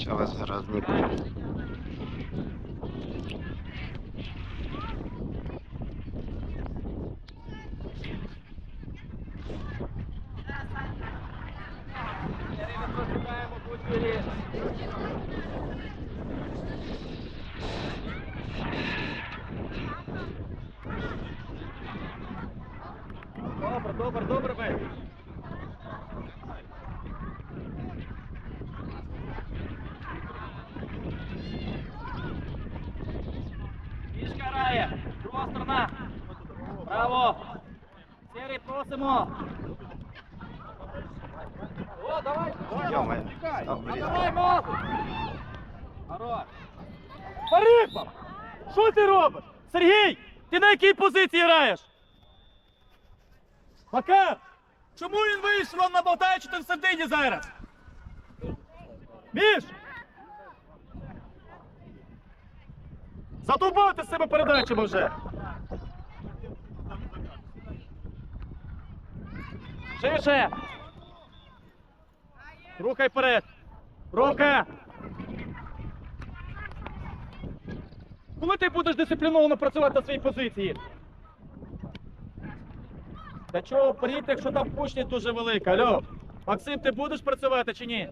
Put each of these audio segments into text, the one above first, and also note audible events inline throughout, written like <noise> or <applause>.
chciała zaraz zniknąć. Браво. Серій, просимо. О, давай. давай, Йоме, А давай, мозок. Хорош. Що ти робиш? Сергій, ти на якій позиції граєш? Макар! Чому він вийшов на болтає, чи ти в середині зараз? Міш! Задубав з себе передачами вже. Ширше! Рухай вперед! Рука! Коли ти будеш дисципліновано працювати на своїй позиції? Та чого вперед, якщо там кучність дуже велика, алло? Максим, ти будеш працювати чи ні?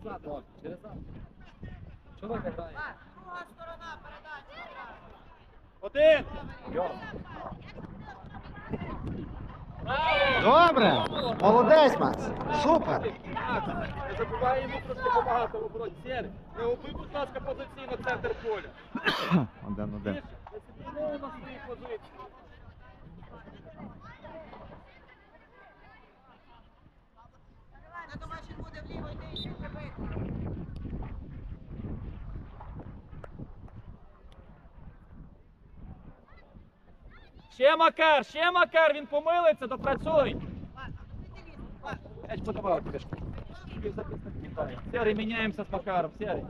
Один! Добре! Молодець, Макс! Супер! Не забувай йому трошки допомагати в обороні. Сєрі, не убий, будь ласка, позиційно центр поля. <coughs> Один один. Дисципліновано на своїй позиції. Я думаю, що буде вліво йти і ще забити. Ще Макар, ще Макар, він помилиться, допрацюй. Мяч подавав тебе. Серый, меняемся с Макаром, Серый.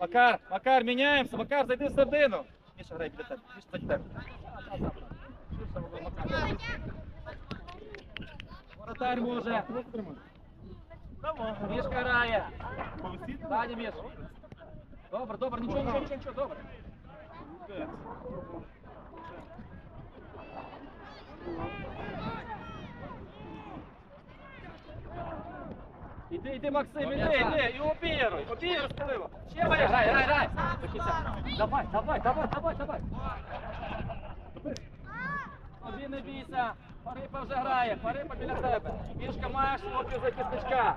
Макар, Макар, меняемся. Макар, зайди в середину. Міша, грай біля тебе. Міша, за тебе. Ширше, Воротарь може. Мішка грає. Далі, Міш. Добре, добре, нічого, нічого, нічого, добре. Іди, іди, Максим, іди, іди, і обіруй, обіруй, спливо. Ще грай, грай, грай, грай. Давай, давай, давай, давай, давай. Один не бійся. Парипа вже грає, Парипа біля тебе. Мішка маєш хлопців захисничка.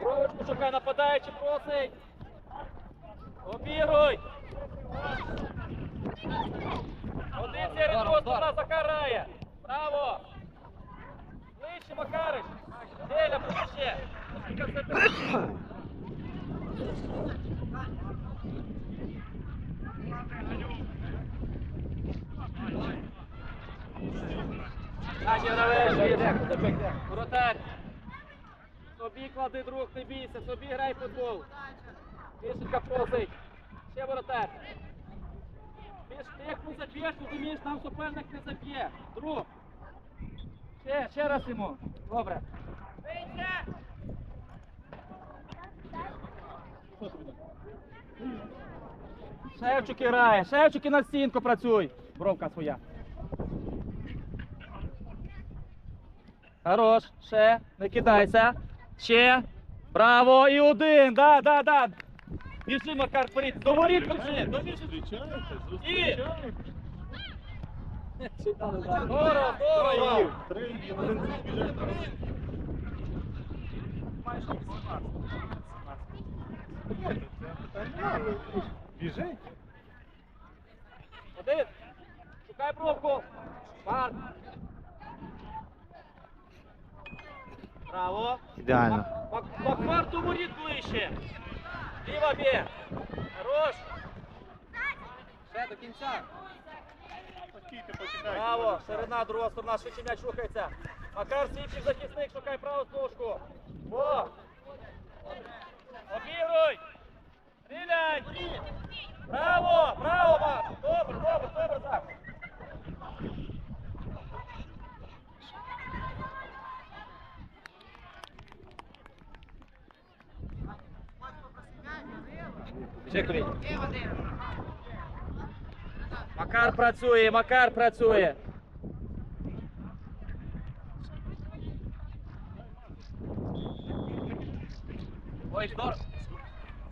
Бровочку шукай, нападаючи, просить. Обіруй. Один серед нас закарає. Браво. Ближче, Макарич. Деля, ближче. Воротар. Собі клади друг, не бійся, собі грай футбол. Мішенька просить. Ще воротар. Ж ти заб'єш, розумієш, нам суперник не заб'є. Друг. Ще, ще раз йому. Добре. Шевчук грає, Шевчук і на стінку працюй. Бровка своя. Хорош, ще, не кидайся. Ще. Браво, і один, да, да, да. Біжи, Макар, вперед. До воріт біжи, до воріт. І. Здорово, здорово. Маєш 18. Біжить. Один. Шукай бровку. Марк. Браво. Ідеально. До воріт ближче. Ліва бє. Хорош. Ще до кінця. Браво. Ширина, друга сторона, швидше м'яч рухається. Макар слідчий захисник, шукай праву служку. О. Обігруй. Стріляй. Браво, браво, Макс. Добре, добре, добре, так. Колінь. Макар працює, Макар працює. Ой, здорово.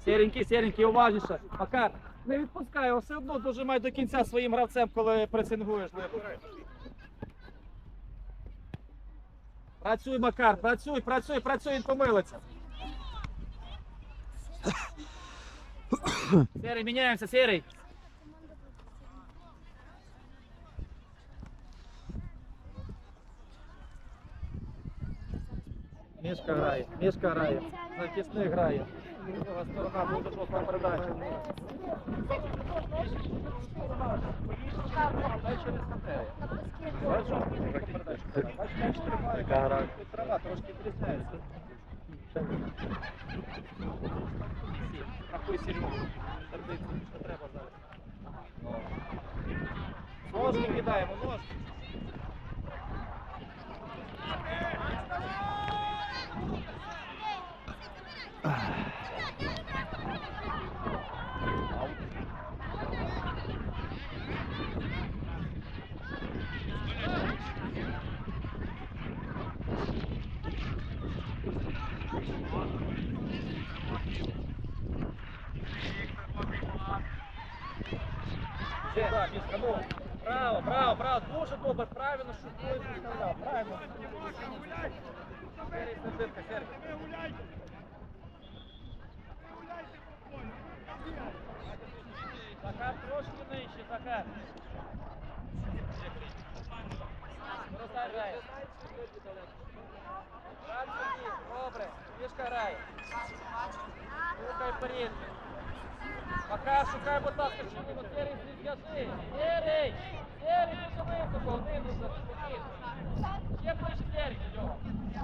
Сіренький, сіренький, уважніше. Макар, не відпускай все одно дожимай до кінця своїм гравцем, коли пресингуєш. Працюй, Макар, працюй, працюй, працюй, він помилиться. Серий, міняємося, серий. Мішка грає, мішка грає, захисник грає. Друга сторона. Трава трошки відрізняється. Рахуй Серегу. Сердиться, треба зараз. Ножки кидаємо, ножки. Ще, так, Мішка, ну. Браво, браво, браво, дуже добре, правильно, що ти представляв, правильно. Серій, сердинка, Серій. Захар трошки нижче, Захар. Воротар грає. Так, Сергій, добре, Мішка грає. Рухай вперед. Пока шукай, будь ласка, чому серій зв'яжи. Серій! Серій, дуже високо, один спокійно. Ще ближче серій до нього.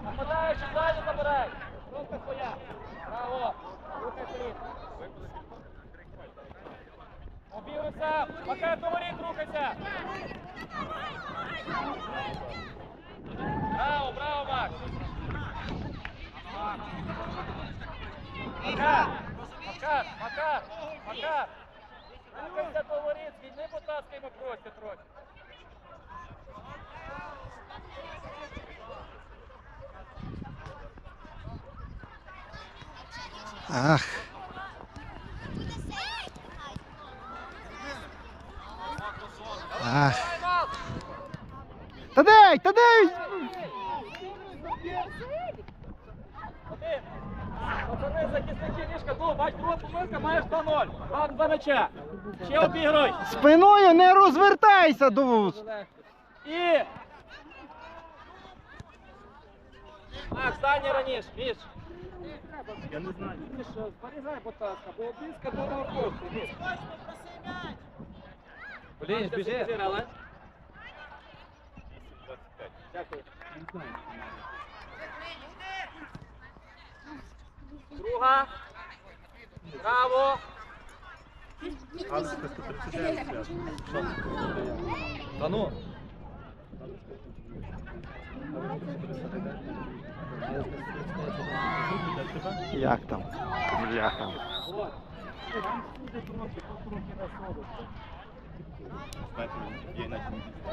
Нападаючи, далі забирай. Рука твоя. Браво. Рухай вперед. Обігруйся. Пока до воріт рухайся. Браво, браво, Макс. Макар! Макар! Макар! Макар! Рухайся до воріт, звільни, будь ласка, йому простір трохи. Ах. Тадей, Тадей! Один. Пацани, захисники, Мішка, ну, бач, друга помилка, маєш 2-0. Два, два м'яча. Ще обігруй. Спиною не розвертайся до. І... Макс, Даня раніше, Міш. Я не знаю. Міш, зберігай, будь ласка, бо обіска дорого коштує, Міш. Блін, біжи. Дякую. Друга. Браво. Та ну. Як там? Як там?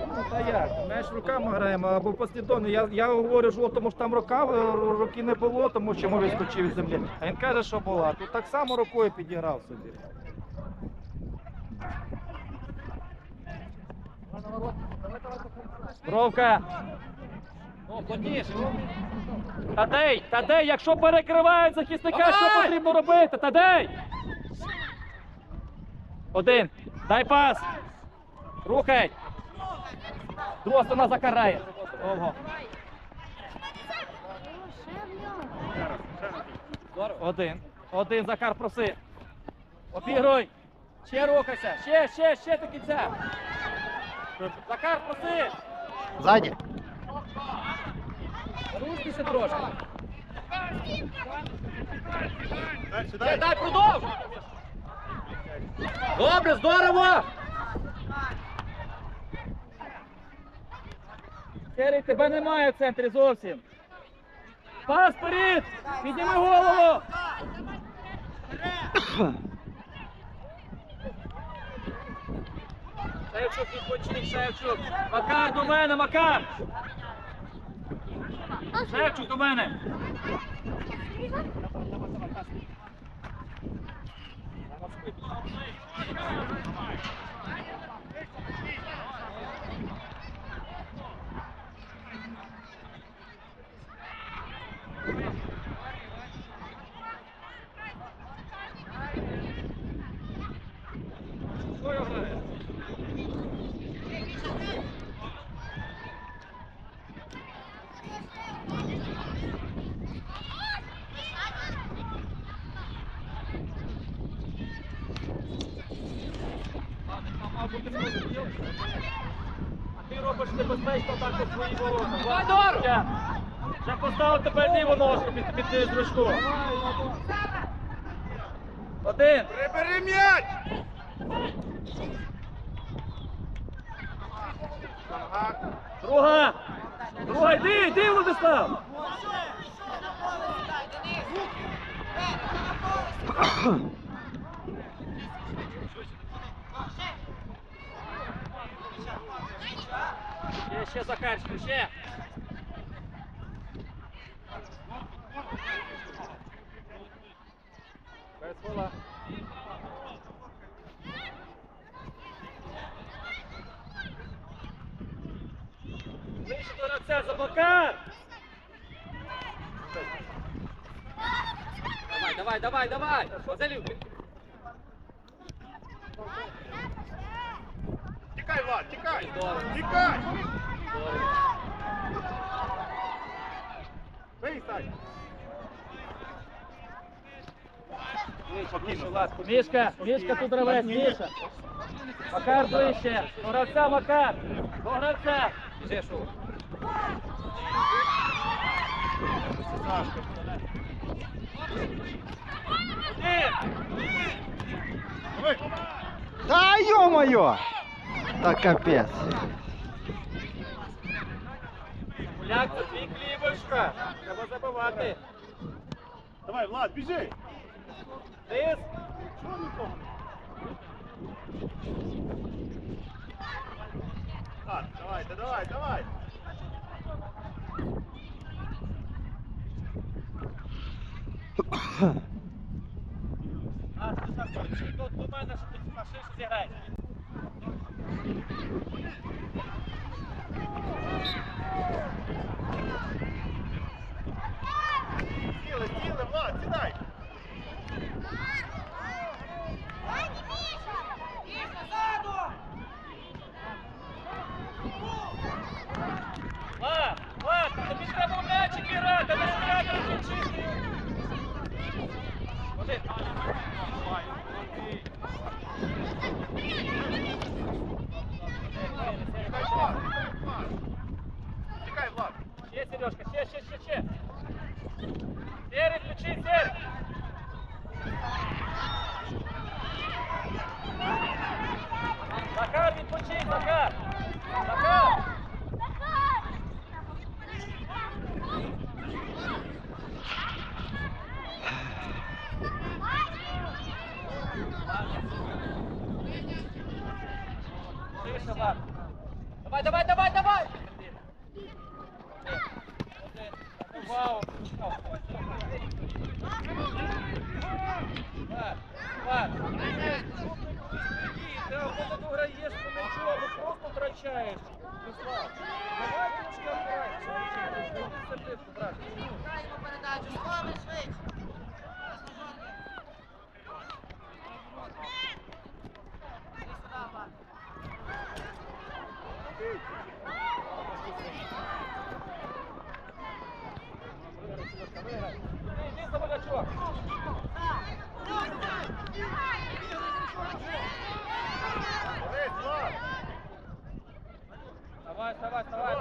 Ну та як? Ми ж руками граємо або послідовно. Я, я говорю жовтому, що там рука, руки не було, тому що може скочив від землі. А він каже, що була. Тут так само рукою підіграв собі. Бровка! Тадей, Тадей, якщо перекривають захисника, що потрібно робити? Тадей! Один. Дай пас. Рухай. Друга сторона закарає. Довго. Один. Один Захар проси. Обігруй. Ще рухайся. Ще, ще, ще до кінця. Захар проси. Ззаді. Рухайся трошки. Дай, дай, продовж. Добре, здорово. Серій, тебе немає в центрі зовсім. Пас вперед! Підніми голову! Шевчук, відпочинь, Шевчук. Макар, до мене, Макар! Шевчук, до мене! Що його грає? А ти робиш небезпечно так у свої ворота. Давай, Дор! Вже поставив тепер ліву ножку під, під, під зручку. Один. Прибери м'яч! Друга! Друга, йди, йди, Владислав! Ще, Захарченко, ще! Без. Ближче до гравця, Забакар! Давай, давай, давай, давай! Базилів! Тікай, Влад, тікай! Тікай! Мішка, Мішка тут гравець, Міша. Макар ближче. До гравця, Макар. До гравця. Біжи, шо. Один. Давай! Та йо-моє! Та капець. Гуляк, це твій хлібушка. Треба забивати. Давай, Влад, біжи! Тис. Що нікого? Влад, давай, да давай, давай! А, ти так, тут до мене, що ти на ширше зіграєш. Давай, давай, давай, давай. Вау! Граєш по або просто втрачаєш. Давай трошки брат. Граємо передачу, слови швидше. Іди сюди, Влад. Іди, іди, Соболячок. Дивись, Влад! Давай, давай, давай.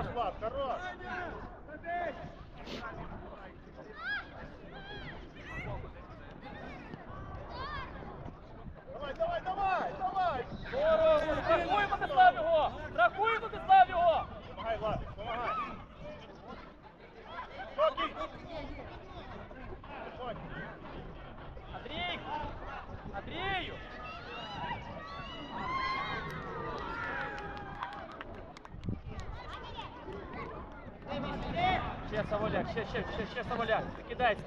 Саволяк, ще, ще, ще, ще Саволяк. Кидайся.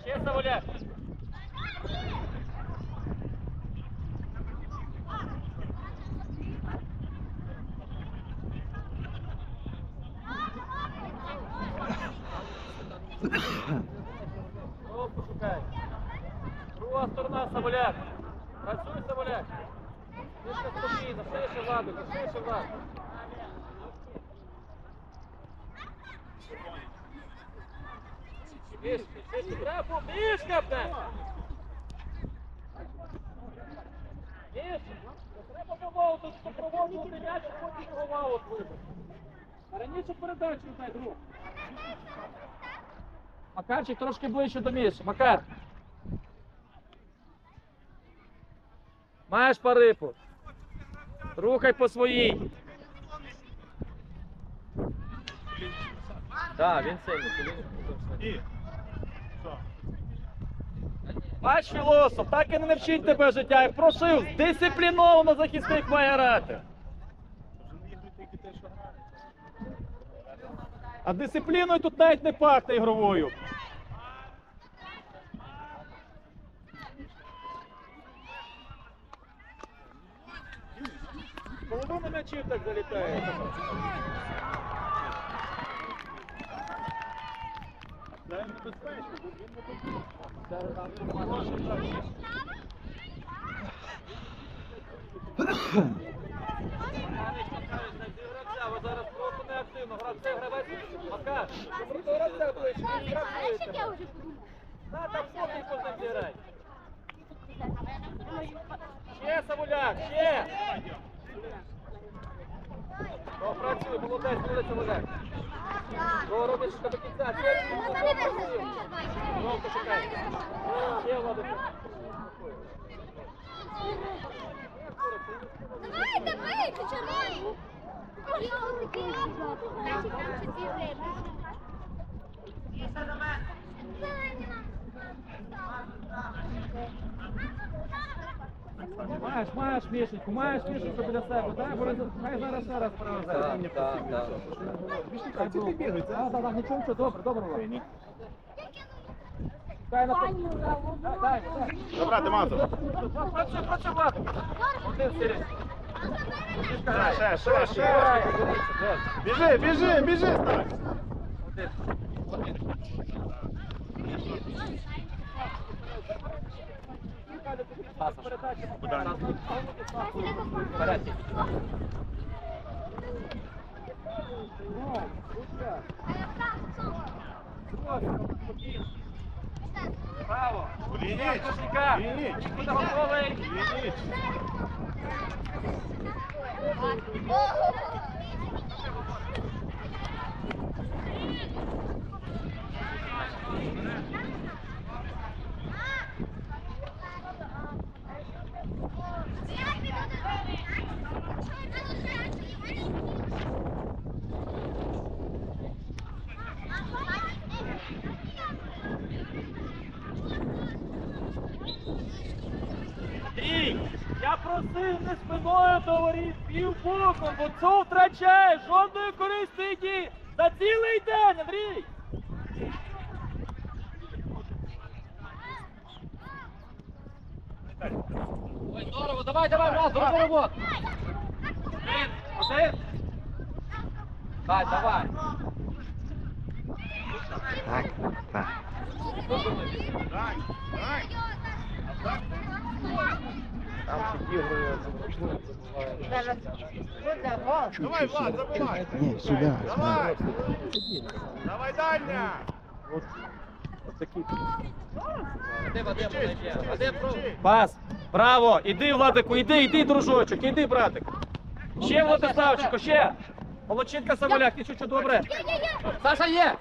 Ще. Кнопку шукай. Друга сторона Саволяк. Працюй Саволяк. Швидше спокійно, швидше владу, швидше владу. Мішка, швидше, треба, мішка, бне! Мішка, треба помалу, тут попробувати м'яч, а. Раніше передачу дай, друг. Макарчик трошки ближче до Міші. Макар. Маєш парипу. Рухай по своїй. Так, він сильний. І. Філософ, так і не навчить тебе життя. Як просив, дисципліновано захисник має грати. А дисципліною тут навіть не пахне ігровою. Половина м'ячів так залітає. Ще, Савуляк, ще. О, працюй, молодець, молодець, Савуляк. О, робиш до кінця. Ще, Ромко, шукай. Ще, Владик. Давай, давай, починай! Я такий Значить, там чотири. Маєш, маєш мішечку, маєш мішечку біля себе, дай, бо хай зараз ще раз привезе. Так, так, так. Хай Ці ти бігають, Так, так, так, нічого, нічого, добре, добре. Дай на Дай, дай, дай. Забрати манту. Працюй, працюй, Влад. Один сирень. Ще, ще, ще. Біжи, біжи, біжи, стань. Браво. Лініть, Кошелька. лініть, Буде готовий. лініть. Андрій, я просив не спиною до воріт, півбоком, бо цю втрачаєш, жодної корисної дії за цілий день, Андрій. Ой, здорово, давай, давай, Влад, здорово роботу. Один, один. Давай, давай. Так, так. Дай, дай. Там підігрує. Давай, Влад, забувай. Ні, сюди. Давай. Давай дальня. Пас. Браво! Іди, Владику, іди, іди, дружочок, іди, братик. Ще Владиславчику, ще. Молодчинка Самоляк, ти що добре? Саша є!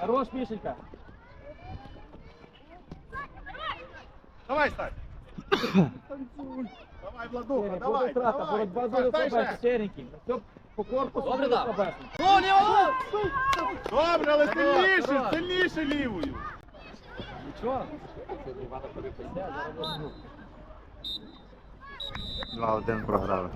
Хорош, Мішенька. Давай, стань. <coughs> Давай, Владуха, давай, давай. боротьба за серенький. Все по корпусу. Добре, да. слабесенько. Добре, але сильніше, сильніше лівою. Нічого. 2-1 програли.